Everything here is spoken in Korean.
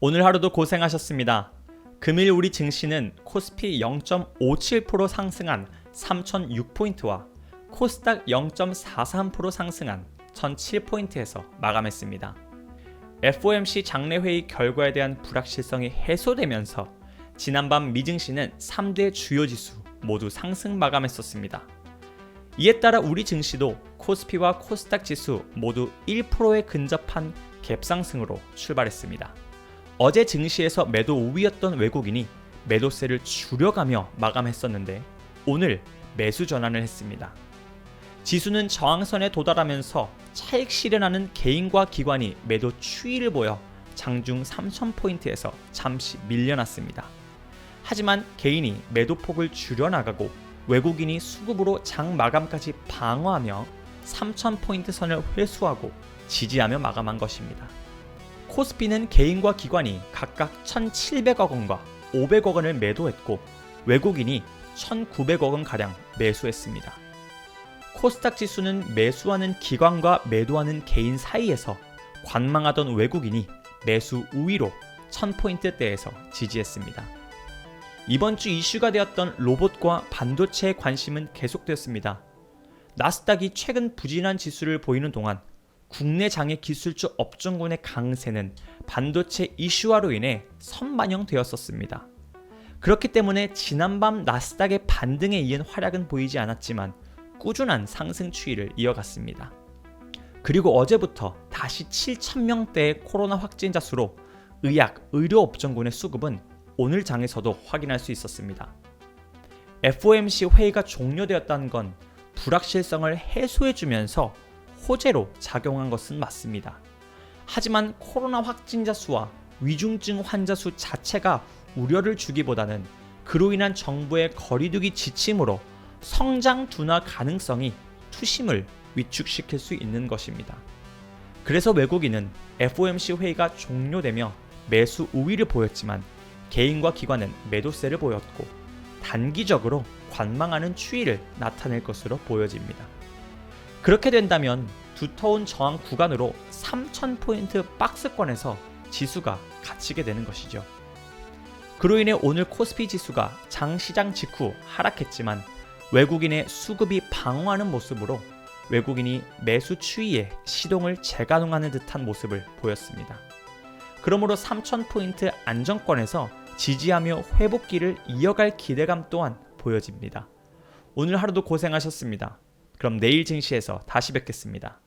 오늘 하루도 고생하셨습니다. 금일 우리 증시는 코스피 0.57% 상승한 3006포인트와 코스닥 0.43% 상승한 1007포인트에서 마감했습니다. FOMC 장례회의 결과에 대한 불확실성이 해소되면서 지난밤 미증시는 3대 주요 지수 모두 상승 마감했었습니다. 이에 따라 우리 증시도 코스피와 코스닥 지수 모두 1%에 근접한 갭상승으로 출발했습니다. 어제 증시에서 매도 우위였던 외국인이 매도세를 줄여가며 마감했었는데 오늘 매수 전환을 했습니다. 지수는 저항선에 도달하면서 차익 실현하는 개인과 기관이 매도 추이를 보여 장중 3,000포인트에서 잠시 밀려났습니다. 하지만 개인이 매도폭을 줄여나가고 외국인이 수급으로 장 마감까지 방어하며 3,000포인트 선을 회수하고 지지하며 마감한 것입니다. 코스피는 개인과 기관이 각각 1,700억 원과 500억 원을 매도했고 외국인이 1,900억 원 가량 매수했습니다. 코스닥 지수는 매수하는 기관과 매도하는 개인 사이에서 관망하던 외국인이 매수 우위로 1000포인트대에서 지지했습니다. 이번 주 이슈가 되었던 로봇과 반도체의 관심은 계속되었습니다. 나스닥이 최근 부진한 지수를 보이는 동안 국내 장애 기술주 업종군의 강세는 반도체 이슈화로 인해 선반영되었었습니다. 그렇기 때문에 지난밤 나스닥의 반등에 이은 활약은 보이지 않았지만 꾸준한 상승 추이를 이어갔습니다. 그리고 어제부터 다시 7,000명대의 코로나 확진자 수로 의학, 의료 업종군의 수급은 오늘 장에서도 확인할 수 있었습니다. FOMC 회의가 종료되었다는 건 불확실성을 해소해주면서 호재로 작용한 것은 맞습니다. 하지만 코로나 확진자 수와 위중증 환자 수 자체가 우려를 주기보다는 그로 인한 정부의 거리두기 지침으로 성장 둔화 가능성이 투심을 위축시킬 수 있는 것입니다. 그래서 외국인은 FOMC 회의가 종료되며 매수 우위를 보였지만 개인과 기관은 매도세를 보였고 단기적으로 관망하는 추이를 나타낼 것으로 보여집니다. 그렇게 된다면 두터운 저항 구간으로 3000포인트 박스권에서 지수가 갇히게 되는 것이죠. 그로 인해 오늘 코스피 지수가 장 시장 직후 하락했지만 외국인의 수급이 방어하는 모습으로 외국인이 매수 추이에 시동을 재가동하는 듯한 모습을 보였습니다. 그러므로 3000포인트 안정권에서 지지하며 회복기를 이어갈 기대감 또한 보여집니다. 오늘 하루도 고생하셨습니다. 그럼 내일 증시에서 다시 뵙겠습니다.